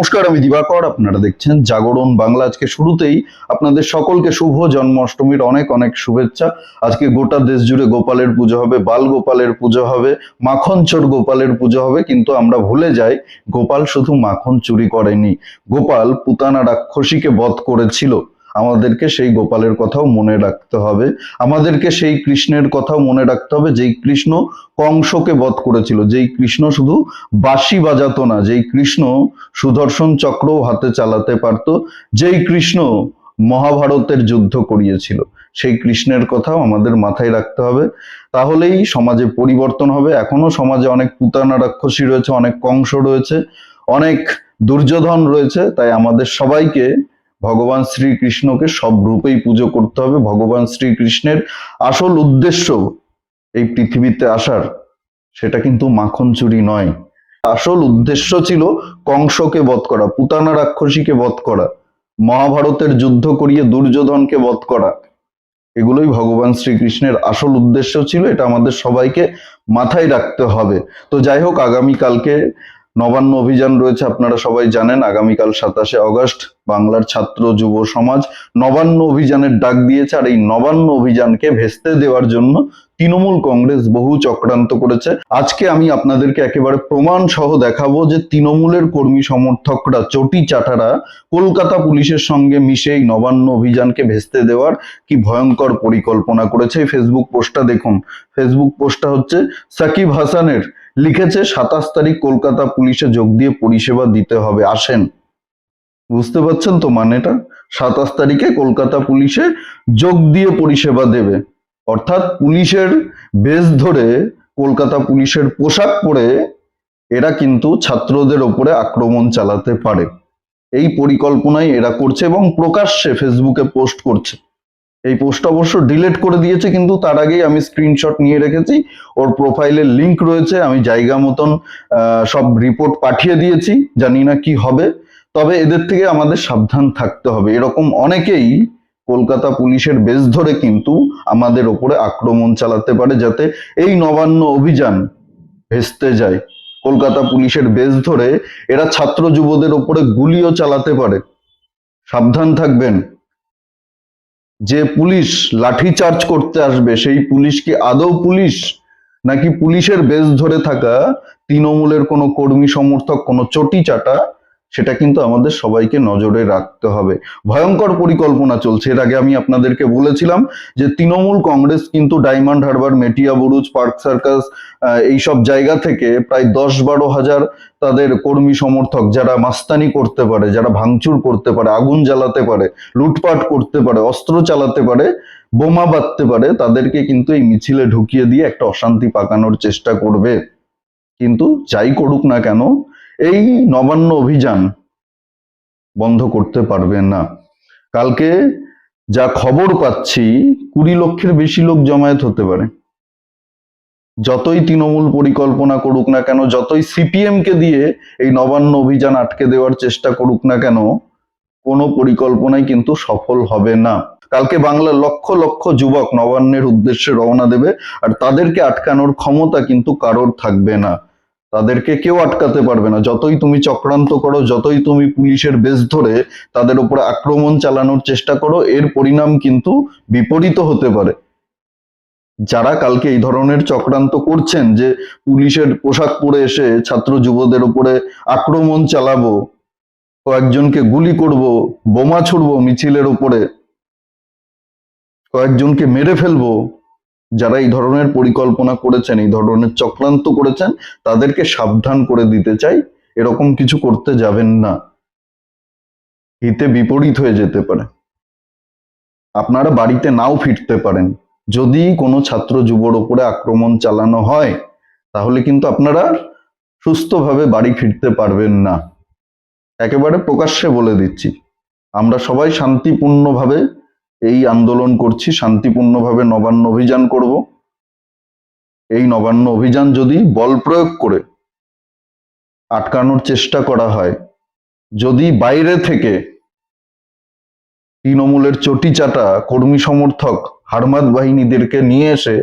নমস্কার, আমি দিবাকর। আপনারা দেখছেন জাগরণ বাংলা। আজকে শুরুতেই আপনাদের সকলকে শুভ জন্মাষ্টমীর অনেক অনেক শুভেচ্ছা। আজকে গোটা দেশ জুড়ে গোপালের পুজো হবে, বাল গোপালের পুজো হবে মাখন চোর গোপালের পুজো হবে। কিন্তু আমরা ভুলে যাই, গোপাল শুধু মাখন চুরি করেনি। গোপাল পুতানা রাক্ষসীকে বধ করেছিল। আমাদেরকে সেই গোপালের কথাও মনে রাখতে হবে। আমাদেরকে সেই কৃষ্ণের কথাও মনে রাখতে হবে। যেই কৃষ্ণ কংসকে বধ করেছিল, যেই কৃষ্ণ শুধু বাঁশি বাজাতো না, যেই কৃষ্ণ সুদর্শন চক্রও হাতে চালাতে পারত, যেই কৃষ্ণ মহাভারতের যুদ্ধ করিয়েছিল, সেই কৃষ্ণের কথাও আমাদের মাথায় রাখতে হবে। তাহলেই সমাজে পরিবর্তন হবে। এখনও সমাজে অনেক পুতানা রাক্ষসী রয়েছে, অনেক কংস রয়েছে, অনেক দুর্যোধন রয়েছে, তাই আমাদের সবাইকে ভগবান শ্রীকৃষ্ণকে সব রূপেই পুজো করতে হবে। ভগবান শ্রীকৃষ্ণের আসল উদ্দেশ্য এই পৃথিবীতে আসার, সেটা কিন্তু মাখন চুরি নয়। আসল উদ্দেশ্য ছিল কংসকে বধ করা, পুতানা রাক্ষসীকে বধ করা, মহাভারতের যুদ্ধ করিয়ে দুর্যোধনকে বধ করা। এগুলোই ভগবান শ্রীকৃষ্ণের আসল উদ্দেশ্য ছিল, এটা আমাদের সবাইকে মাথায় রাখতে হবে। তো যাই হোক, আগামীকালকে নবান্ন অভিযান রয়েছে, আপনারা সবাই জানেন, আগামীকাল সাতাশে অগস্ট বাংলার ছাত্র যুব সমাজ নবান্ন অভিযানের ডাক দিয়েছে, আর এই নবান্ন অভিযানকে ভেস্তে দেওয়ার জন্য তৃণমূল কংগ্রেস বহু চক্রান্ত করেছে। আজকে আমি আপনাদেরকে একেবারে প্রমাণ সহ দেখাবো যে তৃণমূলের কর্মী সমর্থকরা, চটি চাটারা কলকাতা পুলিশের সঙ্গে মিশে এই নবান্ন অভিযানকে ভেস্তে দেওয়ার কি ভয়ঙ্কর পরিকল্পনা করেছে। ফেসবুক পোস্টটা দেখুন। ফেসবুক পোস্টটা হচ্ছে সাকিব হাসানের লিখেছে, সাতাশ তারিখ কলকাতা পুলিশে যোগ দিয়ে পরিষেবা দিতে হবে। আসেন। বুঝতে পারছেন তো মানেটা? সাতাশ তারিখে কলকাতা পুলিশে যোগ দিয়ে পরিষেবা দেবে। অর্থাৎ পুলিশের বেশ ধরে কলকাতা পুলিশের পোশাক পরে এরা কিন্তু ছাত্রদের ওপরে আক্রমণ চালাতে পারে। এই পরিকল্পনায় এরা করছে এবং প্রকাশ্যে ফেসবুকে পোস্ট করছে। এই পোস্ট অবশ্য ডিলিট করে দিয়েছে, কিন্তু তার আগেই আমি স্ক্রিনশট নিয়ে রেখেছি। ওর প্রোফাইলের লিংক রয়েছে, আমি জায়গা মতন সব রিপোর্ট পাঠিয়ে দিয়েছি, জানি না কি হবে। তবে এদের থেকে আমাদের সাবধান থাকতে হবে। এরকম অনেকেই কলকাতা পুলিশের বেশ ধরে কিন্তু আমাদের ওপরে আক্রমণ চালাতে পারে, যাতে এই নবান্ন অভিযান ভেস্তে যায়। কলকাতা পুলিশের বেশ ধরে এরা ছাত্র যুবদের ওপরে গুলিও চালাতে পারে। সাবধান থাকবেন। যে পুলিশ লাঠি চার্জ করতে আসবে, সেই পুলিশ কি আদৌ পুলিশ নাকি পুলিশের বেশ ধরে থাকা তৃণমূলের কোনো কর্মী সমর্থক, কোনো চটি চাটা সেটা কিন্তু আমাদের সবাইকে নজরে রাখতে হবে। ভয়ঙ্কর পরিকল্পনা চলছে। এর আগে আমি আপনাদেরকে বলেছিলাম যে তৃণমূল কংগ্রেস কিন্তু Diamond Harbour, Metia Buruz, Park Circus এইসব জায়গা থেকে প্রায় দশ বারো হাজার তাদের কর্মী সমর্থক যারা মাস্তানি করতে পারে, যারা ভাঙচুর করতে পারে, আগুন জ্বালাতে পারে, লুটপাট করতে পারে, অস্ত্র চালাতে পারে, বোমা বাঁধতে পারে, তাদেরকে কিন্তু এই মিছিলে ঢুকিয়ে দিয়ে একটা অশান্তি পাকানোর চেষ্টা করবে। কিন্তু যাই করুক না কেন এই নবান্ন অভিযান বন্ধ করতে পারবে না। কালকে যা খবর পাচ্ছি, কুড়ি লক্ষের বেশি লোক জমায়েত হতে পারে। যতই তৃণমূল পরিকল্পনা করুক না কেন, যতই সিপিএম কে দিয়ে এই নবান্ন অভিযান আটকে দেওয়ার চেষ্টা করুক না কেন, কোনো পরিকল্পনাই কিন্তু সফল হবে না। কালকে বাংলার লক্ষ লক্ষ যুবক নবান্নের উদ্দেশ্যে রওনা দেবে, আর তাদেরকে আটকানোর ক্ষমতা কিন্তু কারোর থাকবে না। তাদেরকে কেউ আটকাতে পারবে না। যতই তুমি চক্রান্ত করো, যতই তুমি পুলিশের বেশ ধরে তাদের উপরে আক্রমণ চালানোর চেষ্টা করো, এর পরিণাম কিন্তু বিপরীত হতে পারে। যারা কালকে এই ধরনের চক্রান্ত করছেন যে পুলিশের পোশাক পরে এসে ছাত্র যুবদের উপরে আক্রমণ চালাবো, কয়েকজনকে গুলি করব, বোমা ছুড়বো মিছিলের উপরে, কয়েকজনকে মেরে ফেলব যারা এই ধরনের পরিকল্পনা করেছেন, এই ধরনের চক্রান্ত করেছেন, তাদেরকে সাবধান করে দিতে চাই। এরকম কিছু করতে যাবেন না। হিতে বিপরীত হয়ে যেতে পারে। আপনারা বাড়িতে নাও ফিরতে পারেন। যদি কোনো ছাত্র যুবর ওপরে আক্রমণ চালানো হয়, তাহলে কিন্তু আপনারা সুস্থভাবে বাড়ি ফিরতে পারবেন না। একেবারে প্রকাশ্যে বলে দিচ্ছি। আমরা সবাই শান্তিপূর্ণভাবে এই আন্দোলন করছি, শান্তিপূর্ণভাবে নবান্ন অভিযান করব। এই নবান্ন অভিযান যদি বল প্রয়োগ করে আটকানোর চেষ্টা করা হয়, যদি বাইরে থেকে তৃণমূলের চটি চাটা কর্মী সমর্থক হারমাদ বাহিনীদেরকে নিয়ে এসে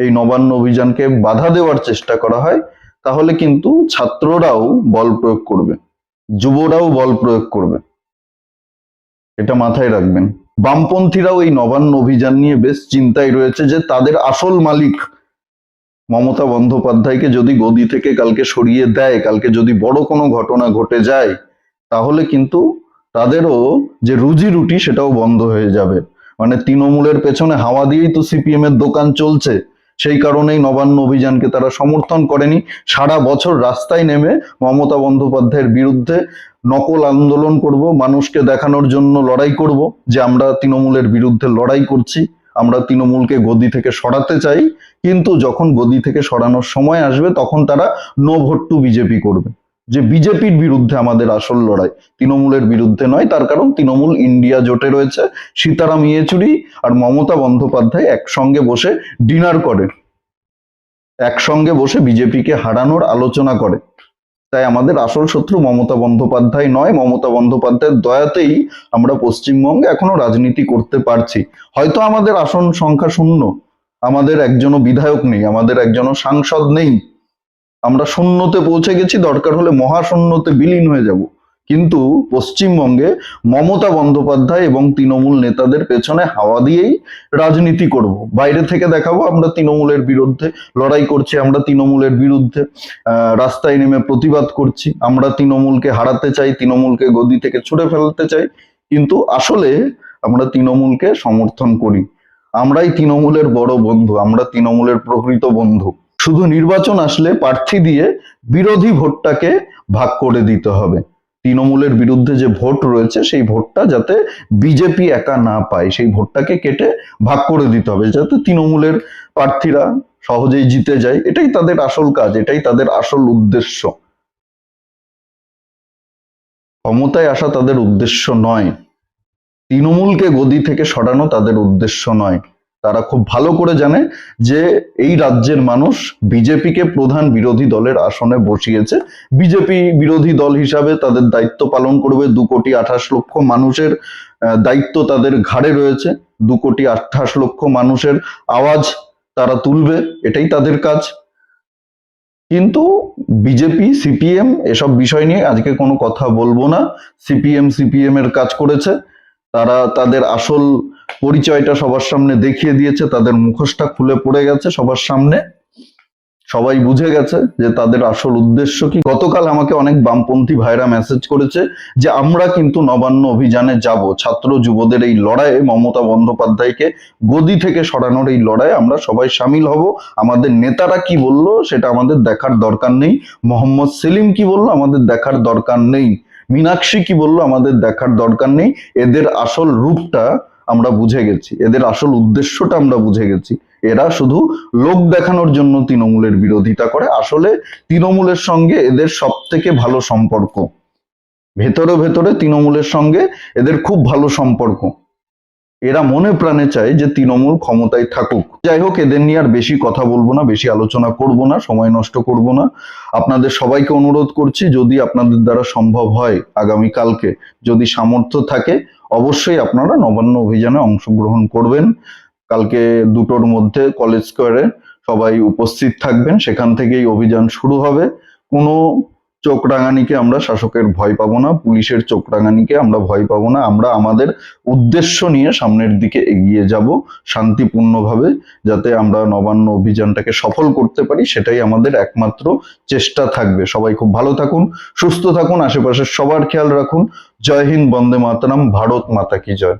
এই নবান্ন অভিযানকে বাধা দেওয়ার চেষ্টা করা হয়, তাহলে কিন্তু ছাত্ররাও বল প্রয়োগ করবে, যুবরাও বল প্রয়োগ করবে। এটা মাথায় রাখবেন। বামপন্থীরাও এই নবান্ন অভিযান নিয়ে বেশ চিন্তায় রয়েছে যে তাদের আসল মালিক মমতা বন্দ্যোপাধ্যায়কে যদি গদি থেকে কালকে সরিয়ে দেয়, কালকে যদি বড় কোনো ঘটনা ঘটে যায়, তাহলে কিন্তু তাদেরও যে রুজি রুটি সেটাও বন্ধ হয়ে যাবে। মানে তৃণমূলের পেছনে হাওয়া দিয়েই তো সিপিএম এর দোকান চলছে। সেই কারণেই নবান্ন অভিযানকে তারা সমর্থন করেনি। সারা বছর রাস্তায় নেমে মমতা বন্দ্যোপাধ্যায়ের বিরুদ্ধে নকল আন্দোলন করব, মানুষকে দেখানোর জন্য লড়াই করব, যে আমরা তৃণমূলের বিরুদ্ধে লড়াই করছি, আমরা তৃণমূলকে গদি থেকে সরাতে চাই, কিন্তু যখন গদি থেকে সরানোর সময় আসবে, তখন তারা নো ভোট টু বিজেপি করবে। যে বিজেপির বিরুদ্ধে আমাদের আসল লড়াই, তৃণমূলের বিরুদ্ধে নয়, তার কারণ তৃণমূল ইন্ডিয়া জোটে রয়েছে, সীতারাম ইয়েচুরি আর মমতা বন্দ্যোপাধ্যায় একসঙ্গে বসে ডিনার করে। একসঙ্গে বসে বিজেপিকে হারানোর আলোচনা করে। তাই আমাদের আসল শত্রু মমতা বন্দ্যোপাধ্যায় নয়, মমতা বন্দ্যোপাধ্যায়ের দয়াতেই আমরা পশ্চিমবঙ্গে এখনও রাজনীতি করতে পারছি। হয়তো আমাদের আসন সংখ্যা শূন্য, আমাদের একজনও বিধায়ক নেই, আমাদের একজনও সাংসদ নেই। আমরা শূন্যতে পৌঁছে গেছি, দরকার হলে মহাশূন্যতে বিলীন হয়ে যাব। কিন্তু পশ্চিমবঙ্গে মমতা বন্দ্যোপাধ্যায় এবং তৃণমূল নেতাদের পেছনে হাওয়া দিয়েই রাজনীতি করব। বাইরে থেকে দেখাবো, আমরা তৃণমূলের বিরুদ্ধে লড়াই করছি, আমরা তৃণমূলের বিরুদ্ধে রাস্তায় নেমে প্রতিবাদ করছি। আমরা তৃণমূলকে হারাতে চাই, তৃণমূলকে গদি থেকে ছুড়ে ফেলতে চাই। কিন্তু আসলে আমরা তৃণমূলকে সমর্থন করি। আমরাই তৃণমূলের বড় বন্ধু, আমরা তৃণমূলের প্রকৃত বন্ধু। শুধু নির্বাচন আসলে প্রার্থী দিয়ে বিরোধী ভোটটাকে ভাগ করে দিতে হবে। তৃণমূলের বিরুদ্ধে যে ভোট রয়েছে, সেই ভোটটা যাতে বিজেপি একা না পায়, সেই ভোটটাকে কেটে ভাগ করে দিতে হবে, যাতে তৃণমূলের প্রার্থীরা সহজেই জিতে যায়। এটাই তাদের আসল কাজ, এটাই তাদের আসল উদ্দেশ্য। ক্ষমতায় আসা তাদের উদ্দেশ্য নয়। তৃণমূলকে গদি থেকে সরানো তাদের উদ্দেশ্য নয়। তারা খুব ভালো করে জানে যে এই রাজ্যের মানুষ বিজেপিকে প্রধান বিরোধী দলের আসনে বসিয়েছে। বিজেপি বিরোধী দল হিসাবে তাদের দায়িত্ব পালন করবে। দু কোটি আঠাশ লক্ষ মানুষের দায়িত্ব তাদের ঘাড়ে রয়েছে। দু কোটি আঠাশ লক্ষ মানুষের আওয়াজ তারা তুলবে, এটাই তাদের কাজ। কিন্তু বিজেপি, সিপিএম এসব বিষয় নিয়ে আজকে কোনো কথা বলব না। সিপিএম সিপিএম এর কাজ করেছে। তারা তাদের আসল পরিচয়টা সবার সামনে দেখিয়ে দিয়েছে, তাদের মুখোশটা খুলে পড়ে গেছে সবার সামনে। সবাই বুঝে গেছে যে তাদের আসল উদ্দেশ্য কি। গতকাল আমাকে অনেক বামপন্থী ভাইরা মেসেজ করেছে যে, আমরা কিন্তু নবান্ন অভিযানে যাব। ছাত্র যুবদের এই লড়াইয়ে মমতা বন্দ্যোপাধ্যায়কে গদি থেকে সরানোর এই লড়াইয়ে আমরা সবাই সামিল হব। আমাদের নেতারা কি বলল সেটা আমাদের দেখার দরকার নেই। মোহাম্মদ সেলিম কি বলল আমাদের দেখার দরকার নেই। মীনাক্ষী কি বলল আমাদের দেখার দরকার নেই। এদের আসল রূপটা আমরা বুঝে গেছি। এদের আসল উদ্দেশ্যটা আমরা বুঝে গেছি। এরা শুধু লোক দেখানোর জন্য তৃণমূলের বিরোধিতা করে। আসলে তৃণমূলের সঙ্গে এদের সব থেকে ভালো সম্পর্ক। ভেতরে ভেতরে তৃণমূলের সঙ্গে এদের খুব ভালো সম্পর্ক। এরা মনে প্রাণে চায় যে তৃণমূল ক্ষমতায় থাকুক। যাই হোক, এদের নিয়ে আর বেশি কথা বলব না, বেশি আলোচনা করব না, সময় নষ্ট করব না। আপনাদের সবাইকে অনুরোধ করছি, যদি আপনাদের দ্বারা সম্ভব হয় আগামী কালকে যদি সামর্থ্য থাকে, অবশ্যই আপনারা নবান্ন অভিযানে অংশগ্রহণ করবেন। কালকে দুটোর মধ্যে কলেজ স্কোয়ারে সবাই উপস্থিত থাকবেন, সেখান থেকেই অভিযান শুরু হবে। কোনো চোখ রাঙানিকে আমরা শাসকের ভয় পাবো না, পুলিশের চোখ রাঙানিকে আমরা ভয় পাবো না, আমরা আমাদের উদ্দেশ্য নিয়ে সামনের দিকে এগিয়ে যাব শান্তিপূর্ণভাবে, যাতে আমরা নবান্ন অভিযানটাকে সফল করতে পারি, সেটাই আমাদের একমাত্র চেষ্টা থাকবে। সবাই খুব ভালো থাকুন, সুস্থ থাকুন, আশেপাশের সবার খেয়াল রাখুন। জয় হিন্দ, বন্দে মাতরম, ভারত মাতা কি জয়।